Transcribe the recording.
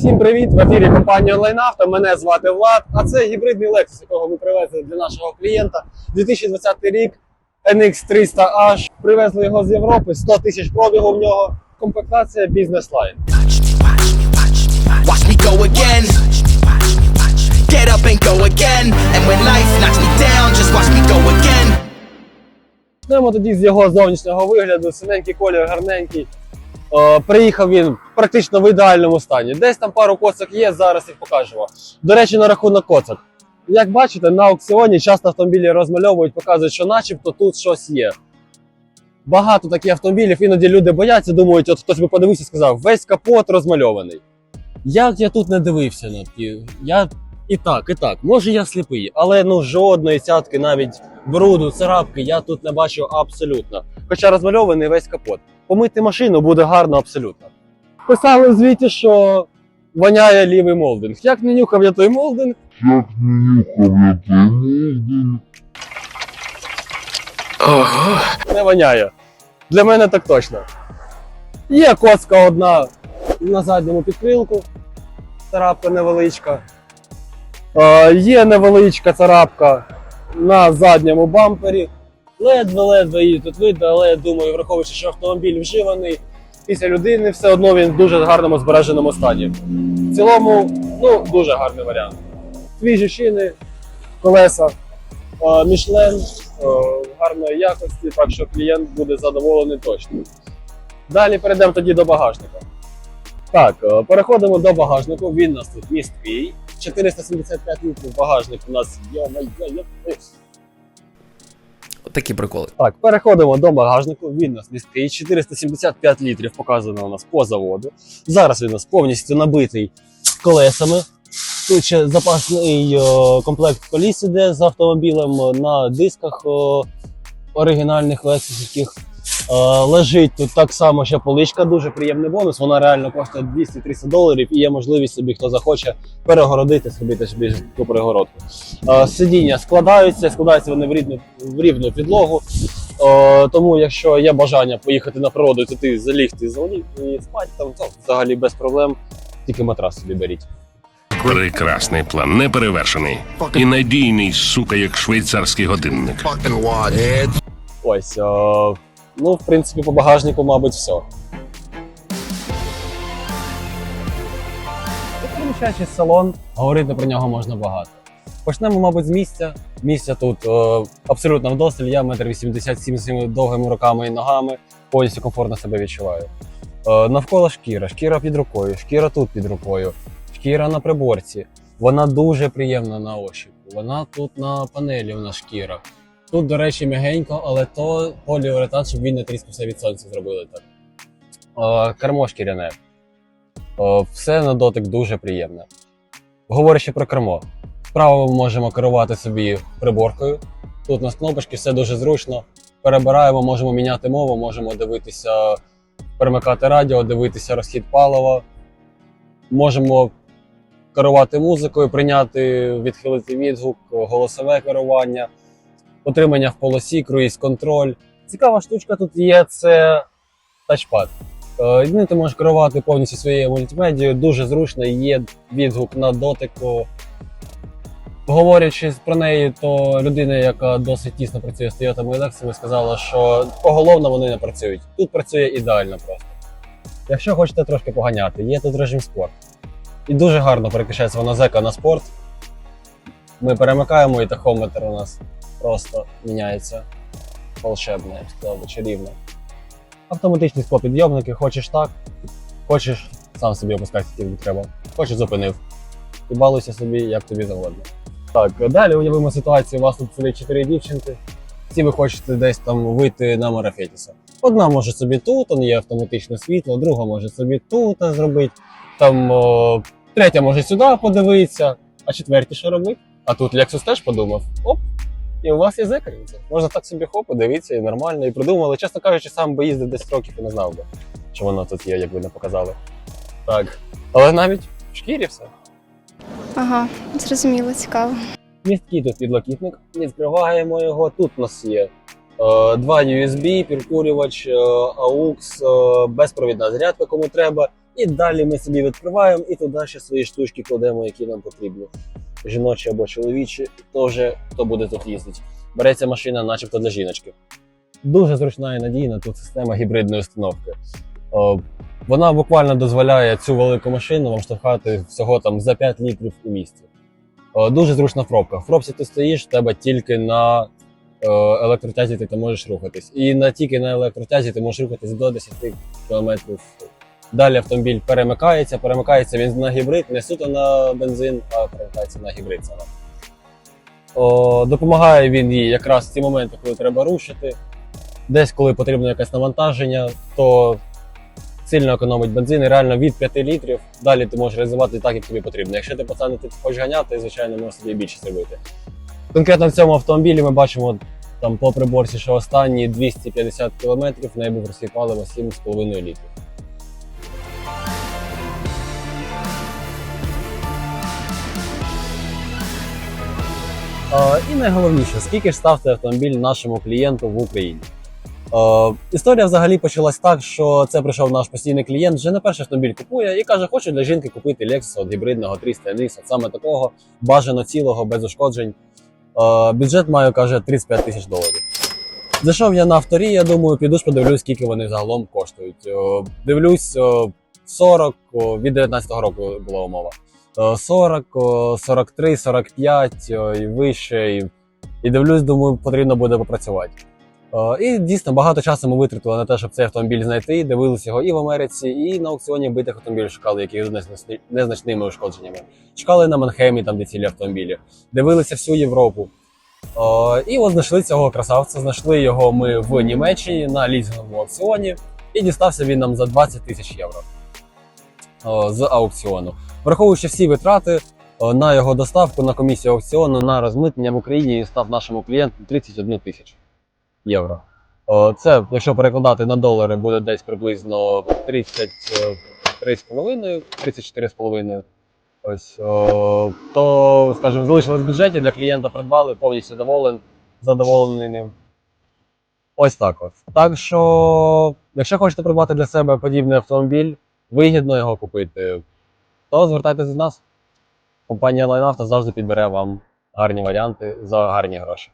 Всім привіт! В ефірі компанія Онлайнавто. Мене звати Влад, а це гібридний Lexus, якого ми привезли для нашого клієнта. 2020 рік NX 300H. Привезли його з Європи, 100 тисяч пробігу в нього. Комплектація бізнес лайн. Почнемо тоді з його зовнішнього вигляду. Синенький колір, гарненький. Е, приїхав він практично в ідеальному стані. Десь там пару коцок є, зараз їх покажемо. До речі, на рахунок коцок. Як бачите, на аукціоні часто автомобілі розмальовують, показують, що начебто тут щось є. Багато таких автомобілів, іноді люди бояться, думають, от хтось би подивився і сказав, весь капот розмальований. Як я тут не дивився на ті. Я і так, і так. Може я сліпий, але ну жодної цятки, навіть бруду, царапки я тут не бачу абсолютно. Хоча розмальований весь капот. Помити машину буде гарно абсолютно. Писали в звіті, що воняє лівий молдинг. Як не нюхав я той молдинг, Як не нюхав я той молдинг, не воняє. Для мене так точно. Є коцка одна на задньому підкрилку, царапка невеличка. Е, є невеличка царапка на задньому бампері. Ледве-ледве її тут видно, але я думаю, враховуючи, що автомобіль вживаний, після людини все одно він в дуже гарному збереженому стані. В цілому, ну, дуже гарний варіант. Свіжі шини, колеса, е, Мішлен е, гарної якості, так що клієнт буде задоволений точно. Далі перейдемо тоді до багажника. Так, е, переходимо до багажнику. Він у нас тут місткий. 475 літрів багажник у нас є. Такі приколи. Так, переходимо до багажнику. Він нас місткий. 475 літрів показано у нас по заводу. Зараз він у нас повністю набитий колесами. Тут ще запасний о, комплект коліс іде з автомобілем на дисках о, оригінальних лексусівських. Е, лежить тут так само ще поличка, дуже приємний бонус. Вона реально коштує 200-300 доларів і є можливість собі, хто захоче, перегородити, зробити собі таку перегородку. Е, сидіння складаються, складаються вони в рівну, в рівну підлогу. Е, тому, якщо є бажання поїхати на природу, то ти залігти заліг і спати там, то взагалі без проблем. Тільки матрас собі беріть. Прекрасний план, неперевершений. І надійний, сука, як швейцарський годинник. Ось, е, ну, в принципі, по багажнику, мабуть, все. Переміщаючись салон, говорити про нього можна багато. Почнемо, мабуть, з місця. Місця тут е, абсолютно вдосталь. Я метр вісімдесят сім з довгими руками і ногами, повністю комфортно себе відчуваю. Е, навколо шкіра, шкіра під рукою, шкіра тут під рукою, шкіра на приборці. Вона дуже приємна на ощупь. Вона тут на панелі у нас шкіра. Тут, до речі, м'ягенько, але то поліуретан, щоб він не тріскався від сонця, зробили так. Е, кермо шкіряне. Е, все на дотик дуже приємне. Говорячи про кермо. Справа ми можемо керувати собі приборкою. Тут у нас кнопочки, все дуже зручно. Перебираємо, можемо міняти мову, можемо дивитися, перемикати радіо, дивитися розхід палива. Можемо керувати музикою, прийняти, відхилити відгук, голосове керування, отримання в полосі, круїз контроль. Цікава штучка тут є це тачпад. Е, ти можеш керувати повністю своєю мультимедією, дуже зручно, є відгук на дотику. Говорячи про неї, то людина, яка досить тісно працює з Toyota Lexus, сказала, що поголовно вони не працюють. Тут працює ідеально просто. Якщо хочете трошки поганяти, є тут режим спорт. І дуже гарно переключається вона зека на спорт. Ми перемикаємо і тахометр у нас просто міняється. Волшебно, я б сказав, чарівно. Автоматичні склопідйомники, хочеш так, хочеш сам собі опускайся, тільки треба. Хочеш зупинив. І балуйся собі, як тобі завгодно. Так, далі уявимо ситуацію, у вас тут сидить чотири дівчинки. Всі ви хочете десь там вийти на марафетіса. Одна може собі тут, там є автоматичне світло, друга може собі тут зробити, там о, третя може сюди подивитися, а четвертій що робить? А тут Lexus теж подумав: оп, і у вас є зекарівця. Можна так собі хоп, подивитися і нормально, і придумали. Чесно кажучи, сам би їздив 10 років і не знав би, що воно тут є, як ви не показали. Так. Але навіть в шкірі все. Ага, зрозуміло, цікаво. Місткий тут підлокітник, відкриваємо його. Тут у нас є е, два USB, підкурювач, е, AUX, е, безпровідна зарядка, кому треба, І далі ми собі відкриваємо і туди ще свої штучки кладемо, які нам потрібні. Жіночі або чоловічі, теж хто буде тут їздити. Береться машина, начебто для жіночки. Дуже зручна і надійна тут система гібридної установки. О, вона буквально дозволяє цю велику машину вам штовхати всього там за 5 літрів у місті. О, дуже зручна пробка. В пробці ти стоїш, тебе тільки на е, електротязі ти можеш рухатись. І на тільки на електротязі ти можеш рухатись до 10 км. Далі автомобіль перемикається, перемикається він на гібрид, не суто на бензин, а перемикається на гібрид саме. Допомагає він їй якраз в ті моменти, коли треба рушити. Десь, коли потрібно якесь навантаження, то сильно економить бензин і реально від 5 літрів. Далі ти можеш реалізувати так, як тобі потрібно. Якщо ти пацани ти хочеш ганяти, звичайно, можеш собі більше зробити. Конкретно в цьому автомобілі ми бачимо там по приборці, що останні 250 км в неї був розхід 7,5 літрів. І найголовніше, скільки ж став цей автомобіль нашому клієнту в Україні? Історія взагалі почалась так, що це прийшов наш постійний клієнт, вже не перший автомобіль купує і каже, хочу для жінки купити Lexus от гібридного 300 NX, от саме такого, бажано цілого, без ушкоджень. Бюджет маю, каже, 35 тисяч доларів. Зайшов я на авторі, я думаю, піду ж подивлюсь, скільки вони загалом коштують. Дивлюсь, е, 40, від 19-го року була умова. Е, 40, 43, 45 і вище. І, і дивлюсь, думаю, потрібно буде попрацювати. І дійсно багато часу ми витратили на те, щоб цей автомобіль знайти. Дивилися його і в Америці, і на аукціоні битих автомобілів шукали, які з незначними ушкодженнями. Шукали на Манхемі, там де цілі автомобілі. Дивилися всю Європу. І от знайшли цього красавця. Знайшли його ми в Німеччині на лізинговому аукціоні, і дістався він нам за 20 тисяч євро з аукціону. Враховуючи всі витрати е, на його доставку, на комісію аукціону, на розмитнення в Україні він став нашому клієнту 31 тисячу євро. Е, Це, якщо перекладати на долари, буде десь приблизно 33,5, 34,5. Ось, о, то, скажімо, залишилось в бюджеті для клієнта придбали, повністю доволен, задоволений ним. Ось так от. Так що, якщо хочете придбати для себе подібний автомобіль, вигідно його купити, то звертайтеся до нас. Компанія Лайнафта завжди підбере вам гарні варіанти за гарні гроші.